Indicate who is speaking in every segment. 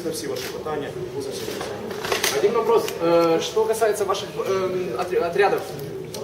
Speaker 1: відповісти на всі ваші питання поза всім.
Speaker 2: Один вопрос. Э, Что касается ваших эм, отр- отрядов,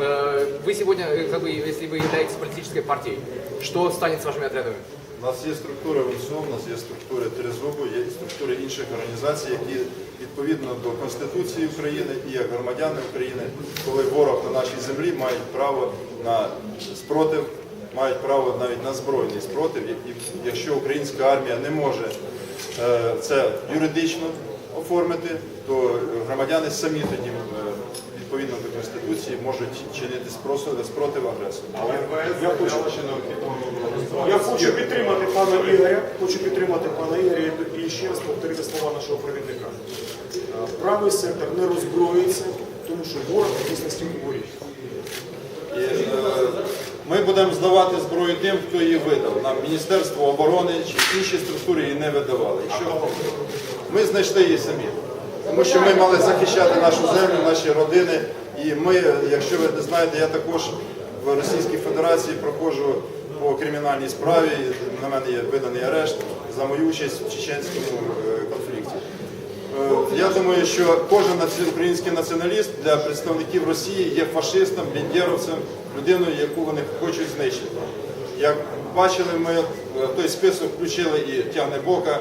Speaker 2: э, вы сегодня, э, как бы, если вы являетесь политической партией, что станет с вашими отрядами?
Speaker 3: У нас є структури ВНСО, у нас є структури Тризубу, є структури інших організацій, які відповідно до Конституції України і як громадяни України, коли ворог на нашій землі мають право на спротив, мають право навіть на збройний спротив. І якщо українська армія не може е, це юридично оформити, то громадяни самі тоді е, відповідно до Конституції можуть чинити спротив агресору.
Speaker 1: Я хочу, я хочу підтримати пана Ігоря, хочу підтримати пана Ігоря і ще раз повторити слова нашого провідника. Е, Правий сектор не роззброюється, тому що ворог в дійсності говорить.
Speaker 3: Ми будемо здавати зброю тим, хто її видав. Нам Міністерство оборони чи інші структури її не видавали. Якщо ми знайшли її самі, тому що ми мали захищати нашу землю, наші родини. І ми, якщо ви не знаєте, я також в Російській Федерації проходжу по кримінальній справі. На мене є виданий арешт за мою участь в чеченському. Е, Я думаю, що кожен український націоналіст для представників Росії є фашистом, бендєровцем, людиною, яку вони хочуть знищити. Як бачили, ми е, в той список включили і Тягнебока,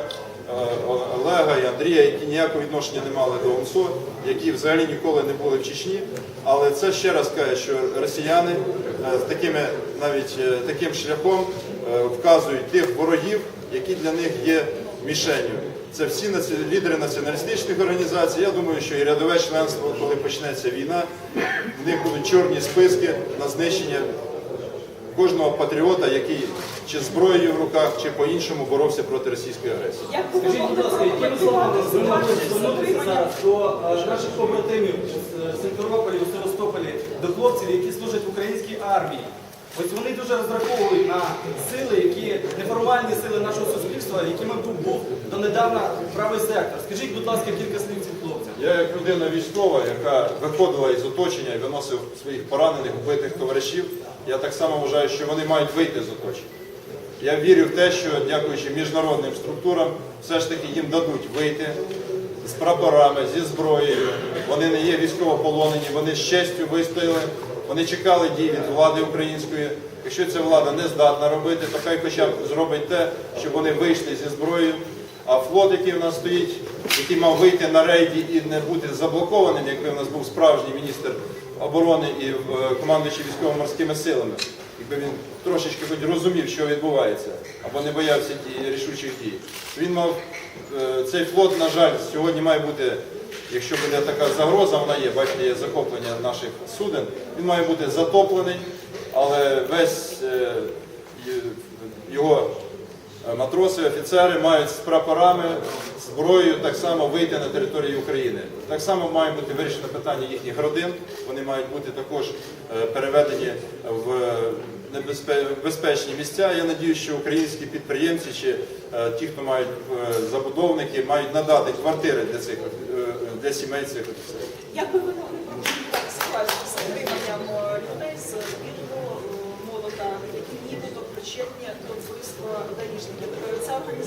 Speaker 3: е, Олега і Андрія, які ніякого відношення не мали до ОМСО, які взагалі ніколи не були в Чечні. Але це ще раз каже, що росіяни е, такими навіть е, таким шляхом е, вказують тих ворогів, які для них є мішенью. Це всі наці- лідери націоналістичних організацій. Я думаю, що і рядове членство, коли почнеться війна, в них будуть чорні списки на знищення кожного патріота, який чи зброєю в руках, чи по-іншому боровся проти російської агресії.
Speaker 4: Скажіть, будь ласка, можете
Speaker 5: ваші
Speaker 4: звернутися до е, наших побратимів з Симферополі, у Севастополі, до хлопців, які служать в українській армії? Ось вони дуже розраховують на сили, які неформальні сили нашого суспільства, якими був, був донедавна правий сектор. Скажіть, будь ласка, кілька слів цим хлопцям.
Speaker 3: Я як людина військова, яка виходила із оточення і виносив своїх поранених, вбитих товаришів, я так само вважаю, що вони мають вийти з оточення. Я вірю в те, що дякуючи міжнародним структурам, все ж таки їм дадуть вийти з прапорами, зі зброєю. Вони не є військовополонені, вони з честю вистояли, вони чекали дій від влади української. Якщо ця влада не здатна робити, то хай хоча б зробить те, щоб вони вийшли зі зброєю. А флот, який в нас стоїть, який мав вийти на рейді і не бути заблокованим, якби в нас був справжній міністр оборони і е, командуючий військово-морськими силами, якби він трошечки хоч розумів, що відбувається, або не боявся рішучих дій. Він мав е, цей флот, на жаль, сьогодні має бути, якщо буде така загроза, вона є, бачите, є захоплення наших суден, він має бути затоплений, але весь е, його Е, Матроси, офіцери мають з прапорами, зброєю так само вийти на територію України. Так само має бути вирішено питання їхніх родин. Вони мають бути також е, переведені в безпечні місця. Я надію, що українські підприємці чи е, ті, хто мають е, забудовники, мають надати квартири для цих е, для сімей цих офіцерів.
Speaker 5: Як би ви могли прокоментувати ситуацію з затриманням е, людей з віду молота, які нібито причетні до вбивства даїшників?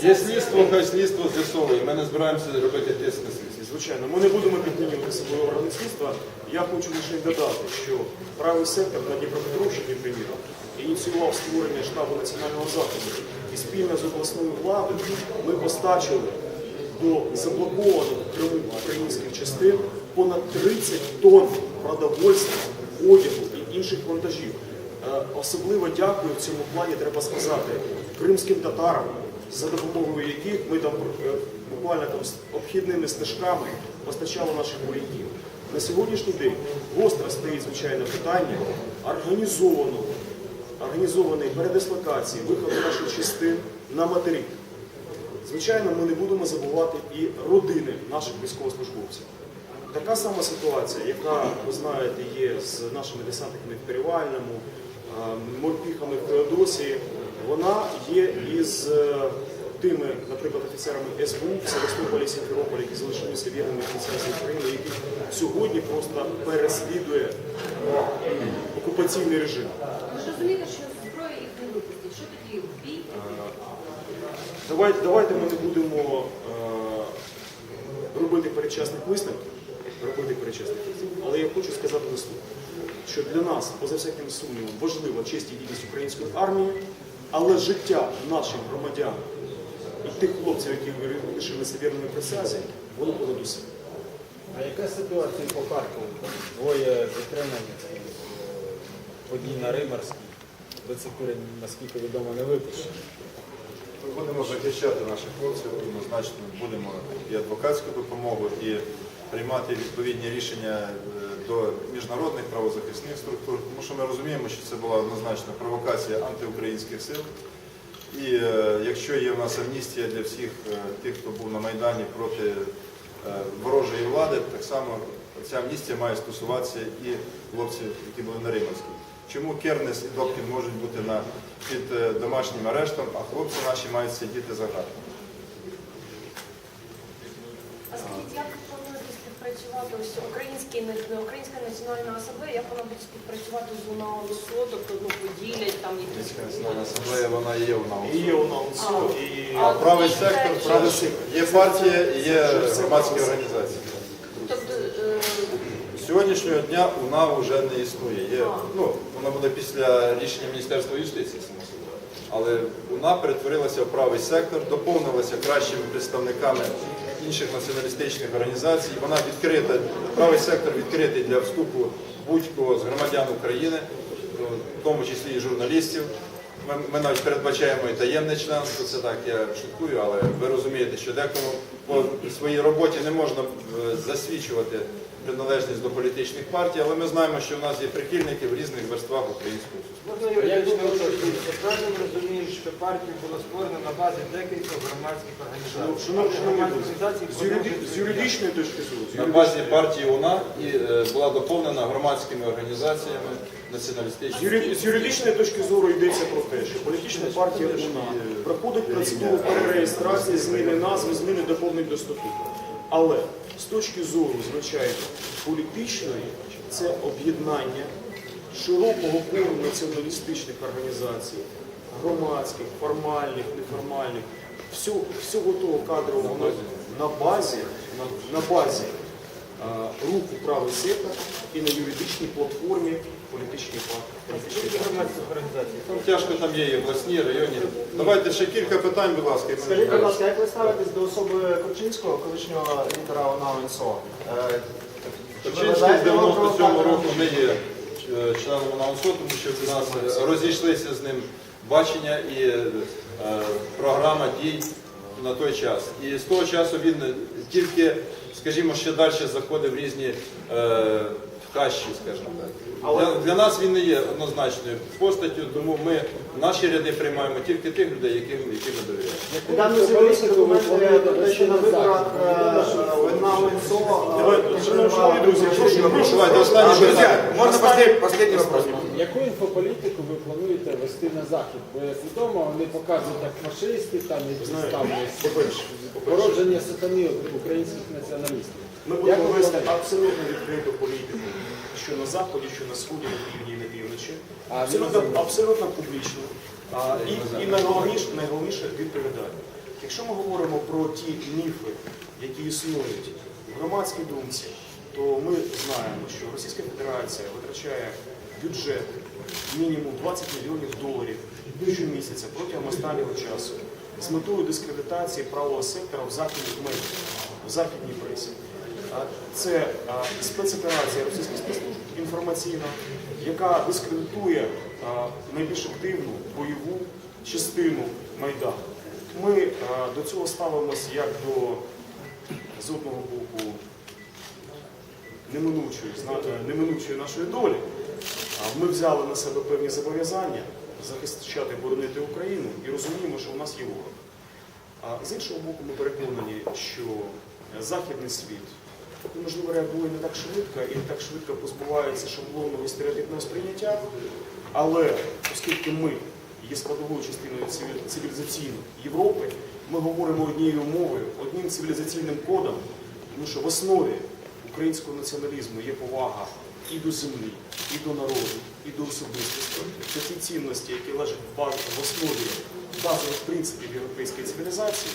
Speaker 3: Є слідство, хай слідство з'ясовує. Ми не збираємося робити тиск на слідство.
Speaker 1: Звичайно, ми не будемо підмінювати собою органи слідства. Я хочу лише додати, що правий сектор на Дніпропетровщині, приміром, ініціював створення штабу національного заходу. І спільно з обласною владою ми постачили до заблокованих Криму українських частин понад 30 тонн продовольства, одягу і інших вантажів. Е, Особливо дякую в цьому плані, треба сказати, кримським татарам, за допомогою яких ми там е, буквально там обхідними стежками постачали наших вояків. На сьогоднішній день гостро стоїть звичайно питання організованого, організованої передислокації, виходу наших частин на материк. Звичайно, ми не будемо забувати і родини наших військовослужбовців. Така сама ситуація, яка, ви знаєте, є з нашими десантниками в Перевальному, морпіхами в Феодосії, вона є із е, тими, наприклад, офіцерами СБУ в Севастополі, Сімферополі, які залишилися вірними кінцевській України, яких сьогодні просто переслідує окупаційний режим.
Speaker 6: Ви ж розумієте, що зброя їх не. Що тоді бій?
Speaker 1: Давайте, давайте ми не будемо е, робити передчасних висновків, робити передчасних висновків. Але я хочу сказати наступне, що для нас, поза всяким сумнівом, важлива честь і гідність української армії, але життя наших громадян і тих хлопців, які лишилися вірними присязі, воно понад усе.
Speaker 7: А яка ситуація по Харкову? Двоє затримані е, подій на Римарській. До цих пір, наскільки відомо, не випущені.
Speaker 3: Ми будемо захищати наших хлопців, однозначно будемо і адвокатську допомогу, і приймати відповідні рішення е, до міжнародних правозахисних структур, тому що ми розуміємо, що це була однозначно провокація антиукраїнських сил. І е, якщо є в нас амністія для всіх е, тих, хто був на Майдані проти е, ворожої влади, так само ця амністія має стосуватися і хлопців, які були на Риманській. Чому Кернес і Добкін можуть бути на, під домашнім арештом, а хлопці наші мають сидіти за ґратами?
Speaker 6: А скажіть, як ви плануєте український на- українська національна асамблея, як вона буде співпрацювати з УНАО ЛСО, тобто ну, поділять там якісь
Speaker 3: національна асамблея, вона є в нас.
Speaker 1: І є у нас і
Speaker 3: А правий сектор, правий сектор. Є партія і є громадські організації.
Speaker 6: Тобто, е,
Speaker 3: Сьогоднішнього дня УНА вже не існує. Є, ну, вона буде після рішення Міністерства юстиції, само собою. Але УНА перетворилася в правий сектор, доповнилася кращими представниками інших націоналістичних організацій. Вона відкрита, правий сектор відкритий для вступу будь-кого з громадян України, ну, в тому числі і журналістів. Ми, ми навіть передбачаємо і таємне членство, це так, я шуткую, але ви розумієте, що декому по своїй роботі не можна е, засвідчувати приналежність до політичних партій, але ми знаємо, що в нас є прихильники в різних верствах українського суспільства.
Speaker 7: Можна юридично уточнити? Я правильно розумію, що партія була створена на базі декількох громадських організацій.
Speaker 1: Ну, шановні
Speaker 7: Громадські організації
Speaker 1: з юриди- з юридичної точки зору,
Speaker 3: На базі партії УНА і е, була доповнена громадськими організаціями
Speaker 1: З,
Speaker 3: націоналістичних.
Speaker 1: юри- з юридичної точки зору йдеться про те, що політична партія УНА проходить процедуру перереєстрації, зміни назви, зміни доповнень до статуту. Але з точки зору, звичайно, політичної це об'єднання широкого колу націоналістичних організацій, громадських, формальних, неформальних, всього, всього того кадрового на, на базі, на, на базі а, руху правий сектор і на юридичній платформі
Speaker 7: організацій?
Speaker 3: Там тяжко там є і обласні, районні. Давайте ще кілька питань, будь ласка. і ми
Speaker 8: Скажіть, будь ласка, як ви ставитесь до особи Корчинського, колишнього лідера ОНА УНСО? Е, чи
Speaker 3: з 97
Speaker 8: провокатором?
Speaker 3: року не є е, членом АНСО, тому що в нас е, розійшлися з ним бачення і е, програма дій на той час. І з того часу він тільки, скажімо, ще далі заходив в різні е, хащі, скажімо так. Для, для нас він не є однозначною постаттю, тому ми наші ряди приймаємо тільки тих людей, яким, яким ми довіряємо.
Speaker 8: Недавно з'явилися документи те, що на виборах е, ОНА
Speaker 1: шановні- шановні друзі, прошу, прошу.
Speaker 3: Давайте останні питання.
Speaker 2: Можно послед- последний вопрос?
Speaker 7: Яку інфополітику ви плануєте вести на захід? Бо як відомо, вони показують як фашисти, там які ставлять породження сатани українських націоналістів.
Speaker 1: Ми будемо вести абсолютно відкриту політику, що на заході, що на сході, на півдні і на півночі. Абсолютно, абсолютно публічно. А, і, і найголовніше, найголовніше відповідально. Якщо ми говоримо про ті міфи, які існують в громадській думці, то ми знаємо, що Російська Федерація витрачає бюджет мінімум 20 мільйонів доларів щомісяця протягом останнього часу з метою дискредитації правого сектора в західних медіах, в західній пресі. Це спецоперація російських спецслужб інформаційна, яка дискредитує найбільш активну бойову частину Майдану. Ми до цього ставимося як до з одного боку неминучої, зна- неминучої нашої долі. Ми взяли на себе певні зобов'язання захищати, боронити Україну і розуміємо, що у нас є ворог. А з іншого боку, ми переконані, що західний світ можливо реагує не так швидко і не так швидко позбувається шаблонного і стереотипного сприйняття. Але оскільки ми є складовою частиною цивілізаційної Європи, ми говоримо однією мовою, одним цивілізаційним кодом, тому що в основі українського націоналізму є повага і до землі, і до народу, і до особистості. Це ті цінності, які лежать в основі базових принципів європейської цивілізації.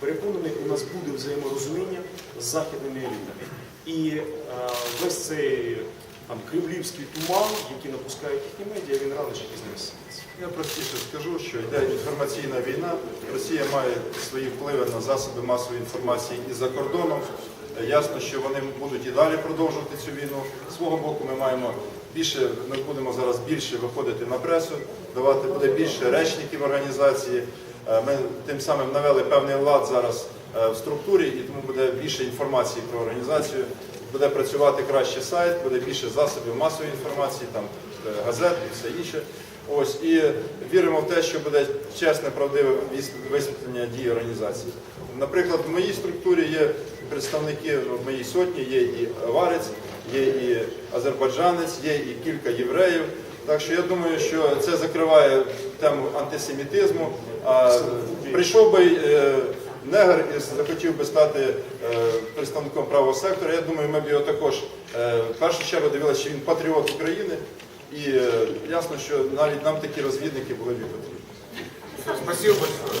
Speaker 1: Переконаний, у нас буде взаєморозуміння з західними елітами. І е, весь цей там кривлівський туман, який напускають їхні медіа, він рано чи пізно розсіється.
Speaker 3: Я простіше скажу, що йде інформаційна війна. Росія має свої впливи на засоби масової інформації і за кордоном. Е, Ясно, що вони будуть і далі продовжувати цю війну. Свого боку, ми маємо більше, ми будемо зараз більше виходити на пресу, давати буде більше речників організації. Е, Ми тим самим навели певний лад зараз е, в структурі, і тому буде більше інформації про організацію. Буде працювати краще сайт, буде більше засобів масової інформації, там е, газет і все інше. Ось і віримо в те, що буде чесне, правдиве висвітлення дій організації. Наприклад, в моїй структурі є представники в моїй сотні, є і аварець, є і азербайджанець, є і кілька євреїв. Так що я думаю, що це закриває тему антисемітизму. А прийшов би е, негр і захотів би стати е, представником правого сектора. Я думаю, ми б його також е, в першу чергу дивилися, що він патріот України. І ясно, що навіть нам такі розвідники були б потрібні.
Speaker 2: Спасибо большое.